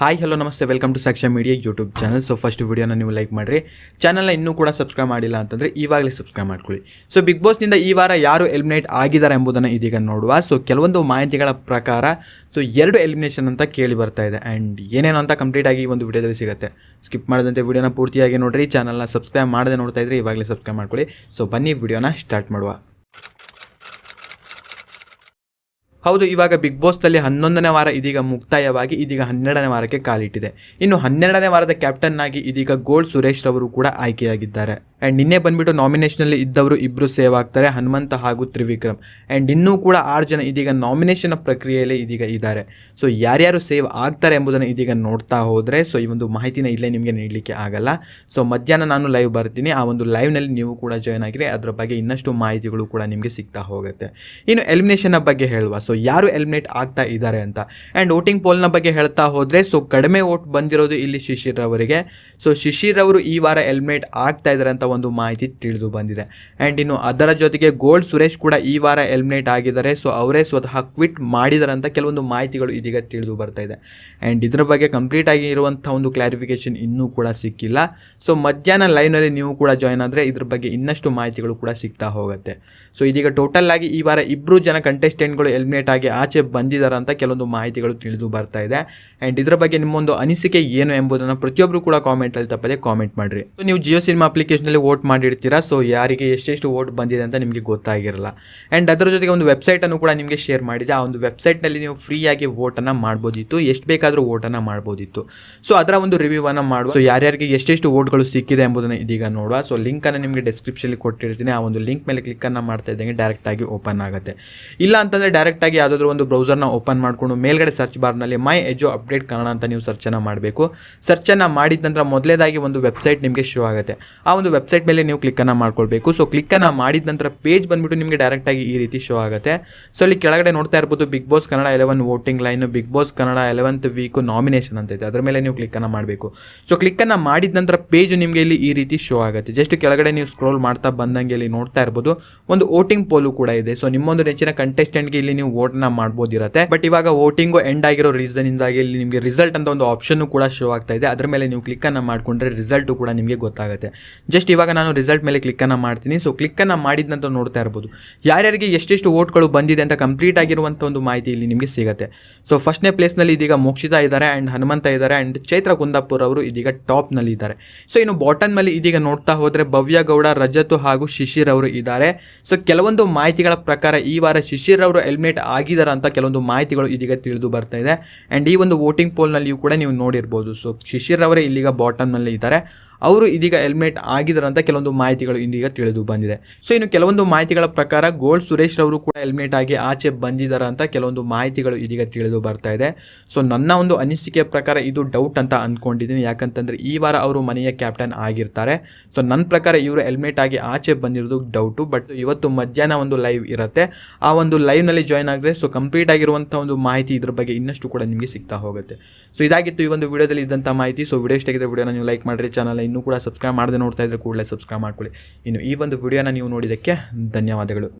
Hi hello namaste. Welcome to Saksha media YouTube channel so first ವಿಡಿಯೋನ ನೀವು like ಮಾಡಿರಿ. ಚಾನಲ್ನ ಇನ್ನೂ ಕೂಡ ಸಬ್ಸ್ಕ್ರೈಬ್ ಮಾಡಿಲ್ಲ ಅಂತಂದರೆ ಈವಾಗಲೇ ಸಬ್ಸ್ಕ್ರೈಬ್ ಮಾಡ್ಕೊಳ್ಳಿ. ಸೊ ಬಿಗ್ ಬಾಸ್ನಿಂದ ಈ ವಾರ ಯಾರು ಎಲಿಮಿನೇಟ್ ಆಗಿದ್ದಾರೆ ಎಂಬುದನ್ನು ಇದೀಗ ನೋಡುವ. ಸೊ ಕೆಲವೊಂದು ಮಾಹಿತಿಗಳ ಪ್ರಕಾರ ಸೊ ಎರಡು ಎಲಿಮಿನೇಷನ್ ಅಂತ ಕೇಳಿ ಬರ್ತಾ ಇದೆ. ಆ್ಯಂಡ್ ಏನೇನು ಅಂತ ಕಂಪ್ಲೀಟ್ ಆಗಿ ಈ ಒಂದು ವಿಡಿಯೋದಲ್ಲಿ ಸಿಗುತ್ತೆ. ಸ್ಕಿಪ್ ಮಾಡದಂತೆ ವಿಡಿಯೋನ ಪೂರ್ತಿಯಾಗಿ ನೋಡಿರಿ. ಚಾನಲ್ನ ಸಬ್ಸ್ಕ್ರೈಬ್ ಮಾಡದೆ ನೋಡ್ತಾ ಇದ್ರೆ ಇವಾಗಲೇ ಸಬ್ಸ್ಕ್ರೈಬ್ ಮಾಡ್ಕೊಳ್ಳಿ. ಸೊ ಬನ್ನಿ ವಿಡಿಯೋನ ಸ್ಟಾರ್ಟ್ ಮಾಡುವ. ಹೌದು, ಇವಾಗ ಬಿಗ್ ಬಾಸ್ನಲ್ಲಿ ಹನ್ನೊಂದನೇ ವಾರ ಇದೀಗ ಮುಕ್ತಾಯವಾಗಿ ಇದೀಗ ಹನ್ನೆರಡನೇ ವಾರಕ್ಕೆ ಕಾಲಿಟ್ಟಿದೆ. ಇನ್ನು ಹನ್ನೆರಡನೇ ವಾರದ ಕ್ಯಾಪ್ಟನ್ ಆಗಿ ಇದೀಗ ಗೋಲ್ಡ್ ಸುರೇಶ್ ರವರು ಕೂಡ ಆಯ್ಕೆಯಾಗಿದ್ದಾರೆ. ಆ್ಯಂಡ್ ನಿನ್ನೆ ಬಂದ್ಬಿಟ್ಟು ನಾಮಿನೇಷನಲ್ಲಿ ಇದ್ದವರು ಇಬ್ಬರು ಸೇವ್ ಆಗ್ತಾರೆ, ಹನುಮಂತ ಹಾಗೂ ತ್ರಿವಿಕ್ರಮ್. ಆ್ಯಂಡ್ ಇನ್ನೂ ಕೂಡ ಆರು ಜನ ಇದೀಗ ನಾಮಿನೇಷನ್ ಪ್ರಕ್ರಿಯೆಯಲ್ಲಿ ಇದೀಗ ಇದ್ದಾರೆ. ಸೊ ಯಾರ್ಯಾರು ಸೇವ್ ಆಗ್ತಾರೆ ಎಂಬುದನ್ನು ಇದೀಗ ನೋಡ್ತಾ ಹೋದರೆ ಸೊ ಈ ಒಂದು ಮಾಹಿತಿನ ಇಲ್ಲೇ ನಿಮಗೆ ನೀಡಲಿಕ್ಕೆ ಆಗಲ್ಲ. ಸೊ ಮಧ್ಯಾಹ್ನ ನಾನು ಲೈವ್ ಬರ್ತೀನಿ. ಆ ಒಂದು ಲೈವ್ನಲ್ಲಿ ನೀವು ಕೂಡ ಜಾಯ್ನ್ ಆಗಿರಿ. ಅದರ ಬಗ್ಗೆ ಇನ್ನಷ್ಟು ಮಾಹಿತಿಗಳು ಕೂಡ ನಿಮಗೆ ಸಿಗ್ತಾ ಹೋಗುತ್ತೆ. ಇನ್ನು ಎಲಿಮಿನೇಷನ್ನ ಬಗ್ಗೆ ಹೇಳುವ. ಸೊ ಯಾರು ಎಲಿಮಿನೇಟ್ ಆಗ್ತಾ ಇದ್ದಾರೆ ಅಂತ. ಆ್ಯಂಡ್ ವೋಟಿಂಗ್ ಪೋಲ್ನ ಬಗ್ಗೆ ಹೇಳ್ತಾ ಹೋದರೆ ಸೊ ಕಡಿಮೆ ವೋಟ್ ಬಂದಿರೋದು ಇಲ್ಲಿ ಶಿಶಿರ್ ಅವರಿಗೆ ಸೊ ಶಿಶಿರ್ ಅವರು ಈ ವಾರ ಎಲಿಮಿನೇಟ್ ಆಗ್ತಾ ಇದ್ದಾರೆ ಅಂತ ಒಂದು ಮಾಹಿತಿ ತಿಳಿದು ಬಂದಿದೆ. ಆ್ಯಂಡ್ ಇನ್ನು ಅದರ ಜೊತೆಗೆ ಗೋಲ್ಡ್ ಸುರೇಶ್ ಕೂಡ ಈ ವಾರ ಎಲಿಮಿನೇಟ್ ಆಗಿದ್ದಾರೆ. ಸೊ ಅವರೇ ಸ್ವತಃ ಕ್ವಿಟ್ ಮಾಡಿದ್ದಾರೆ ಅಂತ ಕೆಲವೊಂದು ಮಾಹಿತಿಗಳು ಇದೀಗ ತಿಳಿದು ಬರ್ತಾ ಇದೆ. ಆ್ಯಂಡ್ ಇದರ ಬಗ್ಗೆ ಕಂಪ್ಲೀಟ್ ಆಗಿ ಇರುವಂಥ ಒಂದು ಕ್ಲಾರಿಫಿಕೇಶನ್ ಇನ್ನೂ ಕೂಡ ಸಿಕ್ಕಿಲ್ಲ. ಸೊ ಮಧ್ಯಾಹ್ನ ಲೈನಲ್ಲಿ ನೀವು ಕೂಡ ಜಾಯ್ನ್ ಆದರೆ ಇದ್ರ ಬಗ್ಗೆ ಇನ್ನಷ್ಟು ಮಾಹಿತಿಗಳು ಕೂಡ ಸಿಗ್ತಾ ಹೋಗುತ್ತೆ. ಸೊ ಇದೀಗ ಟೋಟಲ್ ಆಗಿ ಈ ವಾರ ಇಬ್ಬರು ಜನ ಕಂಟೆಸ್ಟೆಂಟ್ಗಳು ಎಲಿಮಿನೇಟ್ ಆಗಿ ಆಚೆ ಬಂದಿದ್ದಾರೆ ಅಂತ ಕೆಲವೊಂದು ಮಾಹಿತಿಗಳು ತಿಳಿದು ಬರ್ತಾ ಇದೆ. ಆ್ಯಂಡ್ ಇದರ ಬಗ್ಗೆ ನಿಮ್ಮೊಂದು ಅನಿಸಿಕೆ ಏನು ಎಂಬುದನ್ನು ಪ್ರತಿಯೊಬ್ಬರು ಕೂಡ ಕಾಮೆಂಟಲ್ಲಿ ತಪ್ಪದೆ ಕಾಮೆಂಟ್ ಮಾಡಿರಿ. ನೀವು ಜಿಯೋ ಸಿನಿಮಾ ಅಪ್ಲಿಕೇಶನಲ್ಲಿ ವೋಟ್ ಮಾಡಿರ್ತೀರಾ? ಸೊ ಯಾರಿಗೆ ಎಷ್ಟೆಷ್ಟು ವೋಟ್ ಬಂದಿದೆ ಅಂತ ನಿಮಗೆ ಗೊತ್ತಾಗಿರಲ್ಲ. ಆ್ಯಂಡ್ ಅದರ ಜೊತೆಗೆ ಒಂದು ವೆಬ್ಸೈಟನ್ನು ಕೂಡ ನಿಮಗೆ ಶೇರ್ ಮಾಡಿದೆ. ಆ ಒಂದು ವೆಬ್ಸೈಟ್ನಲ್ಲಿ ನೀವು ಫ್ರೀಯಾಗಿ ವೋಟನ್ನು ಮಾಡ್ಬೋದಿತ್ತು. ಎಷ್ಟು ಬೇಕಾದರೂ ವೋಟನ್ನು ಮಾಡ್ಬೋದಿತ್ತು. ಸೊ ಅದರ ಒಂದು ರಿವ್ಯೂವನ್ನು ಮಾಡುವ. ಸೊ ಯಾರ್ಯಾರಿಗೆ ಎಷ್ಟೆಷ್ಟು ವೋಟ್ಗಳು ಸಿಕ್ಕಿದೆ ಎಂಬುದನ್ನು ಇದೀಗ ನೋಡುವ. ಸೊ ಲಿಂಕನ್ನು ನಿಮಗೆ ಡಿಸ್ಕ್ರಿಪ್ಷನಲ್ಲಿ ಕೊಟ್ಟಿರ್ತೀನಿ. ಆ ಒಂದು ಲಿಂಕ್ ಮೇಲೆ ಕ್ಲಿಕ್ಕನ್ನು ಮಾಡ್ತಾ ಇದ್ದಂಗೆ ಡೈರೆಕ್ಟಾಗಿ ಓಪನ್ ಆಗುತ್ತೆ. ಇಲ್ಲ ಅಂತಂದರೆ ಡೈರೆಕ್ಟಾಗಿ ಯಾವುದಾದ್ರೂ ಒಂದು ಬ್ರೌಸರ್ನ ಓಪನ್ ಮಾಡಿಕೊಂಡು ಮೇಲ್ಗಡೆ ಸರ್ಚ್ ಬಾರ್ನಲ್ಲಿ ಮೈ ಎಜೋ ಅಪ್ಡೇಟ್ ಕನ್ನಡ ಅಂತ ನೀವು ಸರ್ಚನ್ನು ಮಾಡಬೇಕು. ಸರ್ಚನ್ನು ಮಾಡಿದ ನಂತರ ಮೊದಲೇದಾಗಿ ಒಂದು ವೆಬ್ಸೈಟ್ ನಿಮಗೆ ಶೋ ಆಗುತ್ತೆ. ಆ ಒಂದು ವೆಬ್ಸೈಟ್ ಮೇಲೆ ನೀವು ಕ್ಲಿಕ್ಕನ್ನು ಮಾಡ್ಕೊಳ್ಬೇಕು. ಸೊ ಕ್ಲಿಕ್ಕನ್ನು ಮಾಡಿದ ನಂತರ ಪೇಜ್ ಬಂದ್ಬಿಟ್ಟು ನಿಮಗೆ ಡೈರೆಕ್ಟಾಗಿ ಈ ರೀತಿ ಶೋ ಆಗುತ್ತೆ. ಸೊ ಅಲ್ಲಿ ಕೆಳಗಡೆ ನೋಡ್ತಾ ಇರ್ಬೋದು Bigg Boss Kannada eleven voting line Bigg Boss Kannada eleventh week nomination ಅಂತ ಇದೆ. ಅದರ ಮೇಲೆ ನೀವು ಕ್ಲಿಕ್ಕನ್ನು ಮಾಡಬೇಕು. ಸೊ ಕ್ಲಿಕ್ಕನ್ನು ಮಾಡಿದ ನಂತರ ಪೇಜ್ ನಿಮಗೆ ಇಲ್ಲಿ ಈ ರೀತಿ ಶೋ ಆಗುತ್ತೆ. ಜಸ್ಟ್ ಕೆಳಗಡೆ ನೀವು ಸ್ಕ್ರೋಲ್ ಮಾಡ್ತಾ ಬಂದಂಗೆ ಇಲ್ಲಿ ನೋಡ್ತಾ ಇರ್ಬೋದು. ಒಂದು ವೋಟಿಂಗ್ ಪೋಲು ಕೂಡ ಇದೆ. ಸೊ ನಿಮ್ಮೊಂದು ನೆಚ್ಚಿನ ಕಂಟೆಸ್ಟೆಂಟ್ಗೆ ಇಲ್ಲಿ ನೀವು ವೋಟ್ನ ಮಾಡ್ಬೋದಿರತ್ತೆ. ಬಟ್ ಇವಾಗ ವೋಟಿಂಗು ಎಂಡ್ ಆಗಿರೋ ರೀಸನ್ ಇಂದಾಗಿ ಇಲ್ಲಿ ನಿಮಗೆ ರಿಸಲ್ಟ್ ಅಂತ ಒಂದು ಆಪ್ಷನ್ ಕೂಡ ಶೋ ಆಗ್ತಾ ಇದೆ. ಅದರ ಮೇಲೆ ನೀವು ಕ್ಲಿಕ್ಕನ್ನು ಮಾಡಿಕೊಂಡ್ರೆ ರಿಸಲ್ಟು ಕೂಡ ನಿಮಗೆ ಗೊತ್ತಾಗುತ್ತೆ. ಜಸ್ಟ್ ಇವಾಗ ನಾನು ರಿಸಲ್ಟ್ ಮೇಲೆ ಕ್ಲಿಕ್ಕನ್ನು ಮಾಡ್ತೀನಿ. ಸೊ ಕ್ಲಿಕ್ಕನ್ನು ಮಾಡಿದ ನಂತರ ನೋಡ್ತಾ ಇರ್ಬೋದು. ಯಾರ್ಯಾರಿಗೆ ಎಷ್ಟೆಷ್ಟು ವೋಟ್ಗಳು ಬಂದಿದೆ ಅಂತ ಕಂಪ್ಲೀಟ್ ಆಗಿರುವಂಥ ಒಂದು ಮಾಹಿತಿ ಇಲ್ಲಿ ನಿಮಗೆ ಸಿಗುತ್ತೆ. ಸೊ ಫಸ್ಟ್ನೇ ಪ್ಲೇಸ್ನಲ್ಲಿ ಇದೀಗ ಮೋಕ್ಷಿತಾ ಇದ್ದಾರೆ ಆ್ಯಂಡ್ ಹನುಮಂತ ಇದ್ದಾರೆ ಆ್ಯಂಡ್ ಚೈತ್ರ ಕುಂದಾಪುರ್ ಅವರು ಇದೀಗ ಟಾಪ್ನಲ್ಲಿ ಇದ್ದಾರೆ. ಸೊ ಇನ್ನು ಬಾಟಮ್ನಲ್ಲಿ ಇದೀಗ ನೋಡ್ತಾ ಹೋದರೆ ಭವ್ಯ ಗೌಡ ರಜತ್ತು ಹಾಗೂ ಶಿಶಿರ್ ಅವರು ಇದ್ದಾರೆ. ಸೊ ಕೆಲವೊಂದು ಮಾಹಿತಿಗಳ ಪ್ರಕಾರ ಈ ವಾರ ಶಿಶಿರ್ ಅವರು ಎಲಿಮಿನೇಟ್ ಆಗಿದ್ದಾರೆ ಅಂತ ಕೆಲವೊಂದು ಮಾಹಿತಿಗಳು ಇದೀಗ ತಿಳಿದು ಬರ್ತಾ ಇದೆ. ಆ್ಯಂಡ್ ಈ ಒಂದು ವೋಟಿಂಗ್ ಪೋಲ್ನಲ್ಲಿಯೂ ಕೂಡ ನೀವು ನೋಡಿರ್ಬೋದು. ಸೊ ಶಿಶಿರ್ ಅವರೇ ಇಲ್ಲಿಗ ಬಾಟಮ್ನಲ್ಲಿ ಇದ್ದಾರೆ. ಅವರು ಇದೀಗ ಹೆಲ್ಮೆಟ್ ಆಗಿದ್ದಾರಂತ ಕೆಲವೊಂದು ಮಾಹಿತಿಗಳು ಇದೀಗ ತಿಳಿದು ಬಂದಿದೆ. ಸೊ, ಇನ್ನು ಕೆಲವೊಂದು ಮಾಹಿತಿಗಳ ಪ್ರಕಾರ ಗೋಲ್ಡ್ ಸುರೇಶ್ ರವರು ಕೂಡ ಹೆಲ್ಮೆಟ್ ಆಗಿ ಆಚೆ ಬಂದಿದ್ದಾರೆ ಅಂತ ಕೆಲವೊಂದು ಮಾಹಿತಿಗಳು ಇದೀಗ ತಿಳಿದು ಬರ್ತಾ ಇದೆ. ಸೊ, ನನ್ನ ಒಂದು ಅನಿಸಿಕೆ ಪ್ರಕಾರ ಇದು ಡೌಟ್ ಅಂತ ಅಂದ್ಕೊಂಡಿದ್ದೀನಿ ಯಾಕಂತಂದರೆ ಈ ವಾರ ಅವರು ಮನೆಯ ಕ್ಯಾಪ್ಟನ್ ಆಗಿರ್ತಾರೆ. ಸೊ, ನನ್ನ ಪ್ರಕಾರ ಇವರು ಹೆಲ್ಮೆಟ್ ಆಗಿ ಆಚೆ ಬಂದಿರೋದು ಡೌಟು ಬಟ್ ಇವತ್ತು ಮಧ್ಯಾಹ್ನ ಒಂದು ಲೈವ್ ಇರುತ್ತೆ. ಆ ಒಂದು ಲೈವ್ನಲ್ಲಿ ಜಾಯ್ನ್ ಆದರೆ ಸೊ ಕಂಪ್ಲೀಟ್ ಆಗಿರುವಂಥ ಒಂದು ಮಾಹಿತಿ ಇದ್ರ ಬಗ್ಗೆ ಇನ್ನಷ್ಟು ಕೂಡ ನಿಮಗೆ ಸಿಗ್ತಾ ಹೋಗುತ್ತೆ. ಸೊ, ಇದಾಗಿತ್ತು ಈ ಒಂದು ವಿಡಿಯೋದಲ್ಲಿ ಇದ್ದಂಥ ಮಾಹಿತಿ. ಸೊ ವಿಡಿಯೋ ಇಷ್ಟಾಗಿದೆ ವಿಡಿಯೋನ ನೀವು ಲೈಕ್ ಮಾಡಿರಿ ಚಾನಲ್ ಇನ್ನೂ ಕೂಡ ಸಬ್ಸ್ಕ್ರೈಬ್ ಮಾಡದೆ ನೋಡ್ತಾ ಇದ್ರೆ ಕೂಡಲೇ ಸಬ್ಸ್ಕ್ರೈಬ್ ಮಾಡ್ಕೊಳ್ಳಿ. ಇನ್ನು ಈ ಒಂದು ವಿಡಿಯೋನ ನೀವು ನೋಡಿದ್ದಕ್ಕೆ ಧನ್ಯವಾದಗಳು.